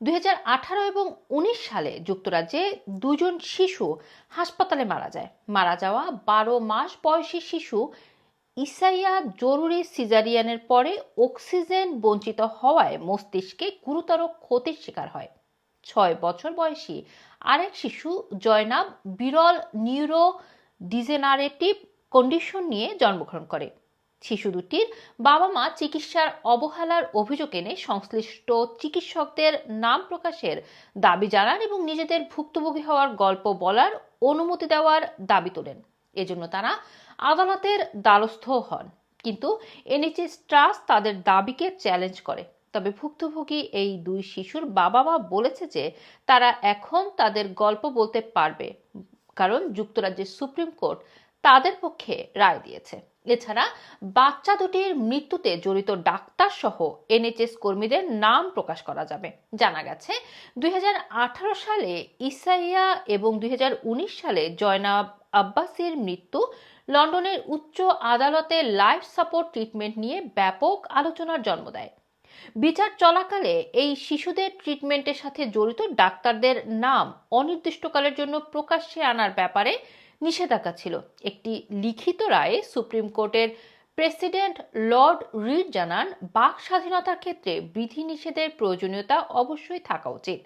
দু হাজার আঠারো এবং উনিশ সালে যুক্তরাজ্যে দুজন শিশু হাসপাতালে মারা যায়। মারা যাওয়া বারো মাস বয়সী শিশু ইসাইয়া জরুরি সিজারিয়ানের পরে অক্সিজেন বঞ্চিত হওয়ায় মস্তিষ্কে গুরুতর ক্ষতির শিকার হয়। ছয় বছর বয়সী আরেক শিশু জয়নাব বিরল নিউরো ডিজেনারেটিভ কন্ডিশন নিয়ে জন্মগ্রহণ করে। শিশু দুটির বাবা মা চিকিৎসার অবহেলার অভিযোগ এনে সংশ্লিষ্ট চিকিৎসকদের নাম প্রকাশের দাবি জানান এবং নিজেদের ভুক্তভোগী হওয়ার গল্প বলার অনুমতি দেওয়ার দাবি তোলেন। এজন্য তারা আদালতের দ্বারস্থ হন। কিন্তু এনএচএস ট্রাস্ট তাদের দাবিকে চ্যালেঞ্জ করে। তবে ভুক্তভোগী এই দুই শিশুর বাবা মা বলেছে যে তারা এখন তাদের গল্প বলতে পারবে। কারণ যুক্তরাজ্যের সুপ্রিম কোর্ট তাদের পক্ষে রায় দিয়েছে। এছাড়া বাচ্চা দুটির মৃত্যুতে জড়িত ডাক্তার সহ এনএচএস কর্মীদের নাম প্রকাশ করা যাবে। জানা গেছে, দুই হাজার আঠারো সালে ইসাইয়া এবং দুই হাজার উনিশ সালে জয়নাব আব্বাসির মৃত্যু লন্ডনের উচ্চ আদালতে লাইফ সাপোর্ট ট্রিটমেন্ট নিয়ে ব্যাপক আলোচনার জন্ম দেয়। বিচার চলাকালে এই শিশুদের ট্রিটমেন্টের সাথে জড়িত ডাক্তারদের নাম অনির্দিষ্টকালের জন্য প্রকাশ্যে আনার ব্যাপারে নিষেধাজ্ঞা ছিল। একটি লিখিত রায়ে সুপ্রিম কোর্টের প্রেসিডেন্ট লর্ড রিড জানান, বাক স্বাধীনতার ক্ষেত্রে বিধিনিষেধের প্রয়োজনীয়তা অবশ্যই থাকা উচিত।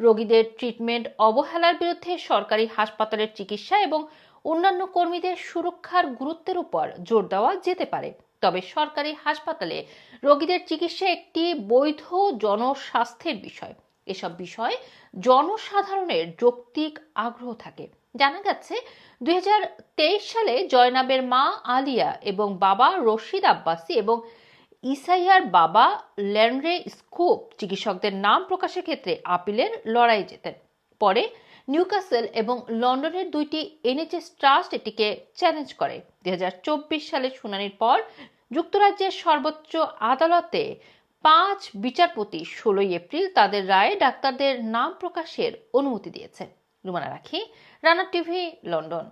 রোগীদের ট্রিটমেন্ট অবহেলার বিরুদ্ধে সরকারি হাসপাতালের চিকিৎসা এবং অন্যান্য কর্মীদের সুরক্ষার গুরুত্বের উপর জোর দেওয়া যেতে পারে। তবে সরকারি হাসপাতালে রোগীদের চিকিৎসা একটি বৈধ জনস্বাস্থ্যের বিষয়। এসব বিষয়ে জনসাধারণের যৌক্তিক আগ্রহ থাকে। জানা গেছে, দুই সালে জয়নাবের মা আলিয়া এবং বাবা রশিদ আব্বাসি এবং ইসাইয়ার বাবা ল্যান্ড্রে স্কোপ চিকিৎসকদের নাম প্রকাশের ক্ষেত্রে আপিলের লড়াই যেতেন পরে নিউকাসেল এবং লন্ডনের দুইটি এনএচএস ট্রাস্ট এটিকে চ্যালেঞ্জ করে। দুই সালের শুনানির পর যুক্তরাজ্যের সর্বোচ্চ আদালতে পাঁচ বিচারপতি ষোলোই এপ্রিল তাদের রায়ে ডাক্তারদের নাম প্রকাশের অনুমতি দিয়েছে। রুমানা রাখি, রানা টিভি, লন্ডন।